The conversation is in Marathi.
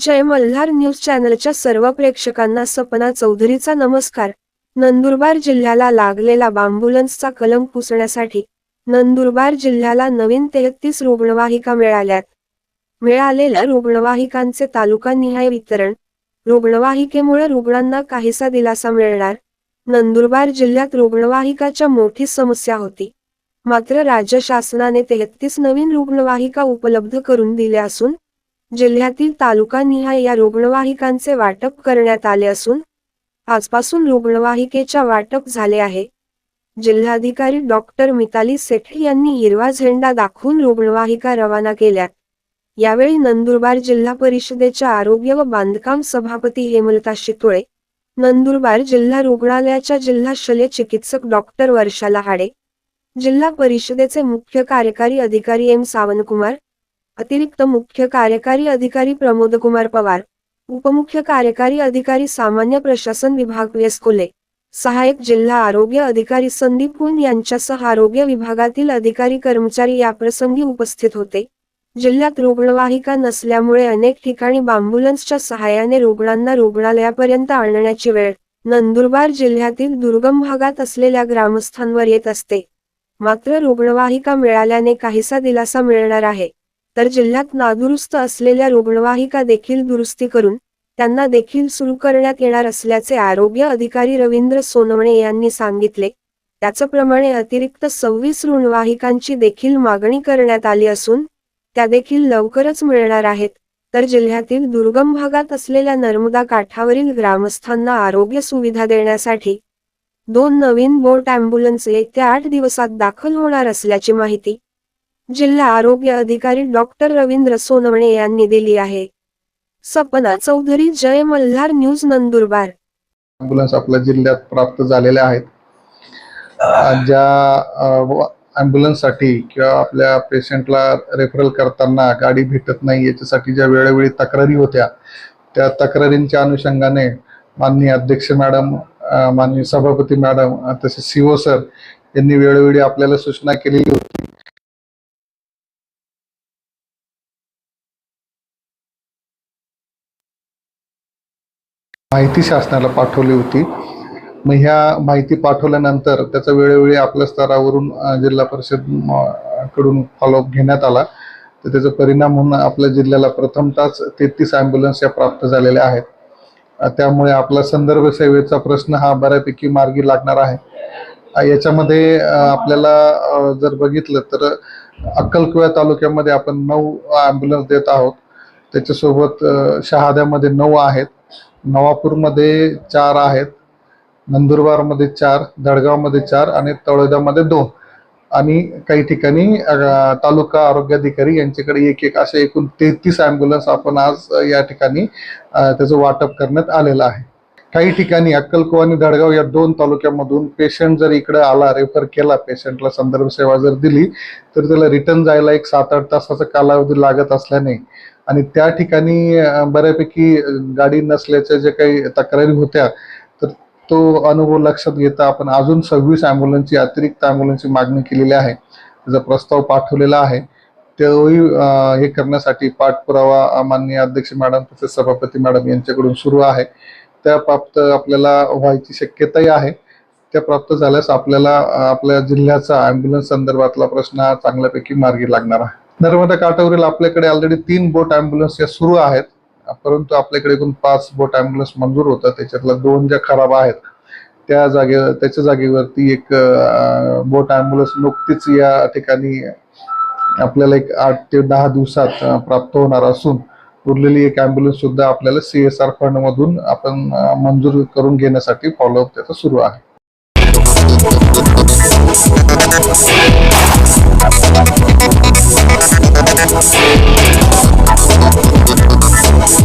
जय मल्हार न्यूज चॅनलच्या सर्व प्रेक्षकांना सपना चौधरीचा नमस्कार. नंदुरबार जिल्ह्याला लागलेला बांबुलन्सचा कलम पुसण्यासाठी नंदुरबार जिल्ह्याला नवीन तेहतीस रुग्णवाहिका मिळाल्यात. मिळालेल्या रुग्णवाहिकांचे तालुकानिहाय वितरण रुग्णवाहिकेमुळे रुग्णांना काहीसा दिलासा मिळणार. नंदुरबार जिल्ह्यात रुग्णवाहिकाच्या मोठी समस्या होती. मात्र राज्य शासनाने तेहतीस नवीन रुग्णवाहिका उपलब्ध करून दिल्या असून जिल्ह्यातील तालुकानिहाय या रुग्णवाहिकांचे वाटप करण्यात आले असून आजपासून रुग्णवाहिकेच्या वाटप झाले आहे. जिल्हाधिकारी डॉक्टर मिताली सेठी यांनी हिरवा झेंडा दाखवून रुग्णवाहिका रवाना केल्यात. यावेळी नंदुरबार जिल्हा परिषदेच्या आरोग्य व बांधकाम सभापती हेमलता शितोळे नंदुरबार जिल्हा रुग्णालयाच्या जिल्हा शल्य चिकित्सक डॉक्टर वर्षा लहाडे जिल्हा परिषदेचे मुख्य कार्यकारी अधिकारी एम सावंतकुमार अतिरिक्त मुख्य कार्यकारी अधिकारी प्रमोदकुमार पवार उपमुख्य कार्यकारी अधिकारी सामान्य प्रशासन विभाग एस. कोले जिल्हा आरोग्य अधिकारी संदीप कुंड यांच्यासह आरोग्य विभागातील अधिकारी कर्मचारी याप्रसंगी उपस्थित होते. जिल्ह्यात रुग्णवाहिका नसल्यामुळे अनेक ठिकाणी बांबुलन्सच्या सहाय्याने रुग्णांना रुग्णालयापर्यंत आणण्याची वेळ नंदुरबार जिल्ह्यातील दुर्गम भागात असलेल्या ग्रामस्थांवर येत असते. मात्र रुग्णवाहिका मिळाल्याने काहीसा दिलासा मिळणार आहे. तर जिल्ह्यात नादुरुस्त असलेल्या रुग्णवाहिका देखील दुरुस्ती करून त्यांना देखील सुरू करण्यात येणार असल्याचे आरोग्य अधिकारी रवींद्र सोनवणे यांनी सांगितले. त्याचप्रमाणे अतिरिक्त सव्वीस रुग्णवाहिकांची देखील मागणी करण्यात आली असून त्या देखील लवकरच मिळणार आहेत. तर जिल्ह्यातील दुर्गम भागात असलेल्या नर्मदा काठावरील ग्रामस्थांना आरोग्य सुविधा देण्यासाठी दोन नवीन बोट अँब्युलन्स येत्या आठ दिवसात दाखल होणार असल्याची माहिती जिल्हा आरोग्य अधिकारी डॉक्टर रवींद्र सोनवणे यांनी दिली आहे. सपना चौधरी जय मल्हार न्यूज नंदुरबार. ॲम्ब्युलन्स आपल्या जिल्ह्यात प्राप्त झालेल्या आहेत. ज्या ॲम्ब्युलन्ससाठी किंवा आपल्या पेशंटला रेफरल करताना गाडी भेटत नाही याच्यासाठी ज्या वेळोवेळी तक्रारी होत्या त्या तक्रारींच्या अनुषंगाने माननीय अध्यक्ष मॅडम माननीय सभापती मॅडम तसेच सीओ सर यांनी वेळोवेळी आपल्याला सूचना केलेली होती. माहिती शासनाला पाठवली होती. मग ह्या माहिती पाठवल्यानंतर त्याचा वेळोवेळी आपल्या स्तरावरून जिल्हा परिषदकडून फॉलोअप घेण्यात आला. तर त्याचा परिणाम म्हणून आपल्या जिल्ह्याला प्रथमतःच तेहतीस ॲम्ब्युलन्स या प्राप्त झालेल्या आहेत. त्यामुळे आपला संदर्भ सेवेचा प्रश्न हा बऱ्यापैकी मार्गी लागणार आहे. याच्यामध्ये आपल्याला जर बघितलं तर अक्कलकुवा तालुक्यामध्ये आपण नऊ ॲम्ब्युलन्स देत आहोत. त्याच्यासोबत शहाद्यामध्ये नऊ आहेत. नवापूरमध्ये चार आहेत. नंदुरबारमध्ये चार दडगावमध्ये चार आणि तळोद्यामध्ये दोन. आणि काही ठिकाणी तालुका आरोग्याधिकारी यांच्याकडे एक एक असे एकूण तेहतीस ॲम्ब्युलन्स आपण आज या ठिकाणी त्याचं वाटप करण्यात आलेलं आहे. काही ठिकाणी अक्कलको आणि दडगाव या दोन तालुक्यामधून पेशंट जर इकडे आला रेफर केला पेशंटला संदर्भ सेवा जर दिली तर त्याला रिटर्न जायला एक सात आठ तासाचा कालावधी लागत असल्याने आणि त्या ठिकाणी बऱ्यापैकी गाडी नसल्याच्या जे काही तक्रारी होत्या तर तो अनुभव लक्षात घेता आपण अजून सव्वीस ॲम्ब्युलन्सची अतिरिक्त ॲम्ब्युलन्सची मागणी केलेली आहे. त्याचा प्रस्ताव पाठवलेला आहे. तोही हे करण्यासाठी पाठपुरावा माननीय अध्यक्ष मॅडम तसेच सभापती मॅडम यांच्याकडून सुरू आहे. त्या प्राप्त आपल्याला व्हायची शक्यताही आहे. त्या प्राप्त झाल्यास आपल्याला आपल्या जिल्ह्याचा ॲम्ब्युलन्स संदर्भातला प्रश्न हा चांगल्यापैकी मार्गी लागणार आहे. नर्मदा काठावरील आपल्याकडे ऑलरेडी तीन बोट अँब्युलन्स या सुरू आहेत. परंतु आपल्याकडे एकूण पाच बोट ॲम्ब्युलन्स मंजूर होतं त्याच्यातल्या दोन ज्या खराब आहेत त्या जागे त्याच्या जागेवरती एक बोट अँब्युलन्स नुकतीच या ठिकाणी आपल्याला एक आठ ते दहा दिवसात प्राप्त होणार असून उरलेली एक ॲम्ब्युलन्स सुद्धा आपल्याला सी एस आर फंड मधून आपण मंजूर करून घेण्यासाठी फॉलोअप त्याचा सुरू आहे.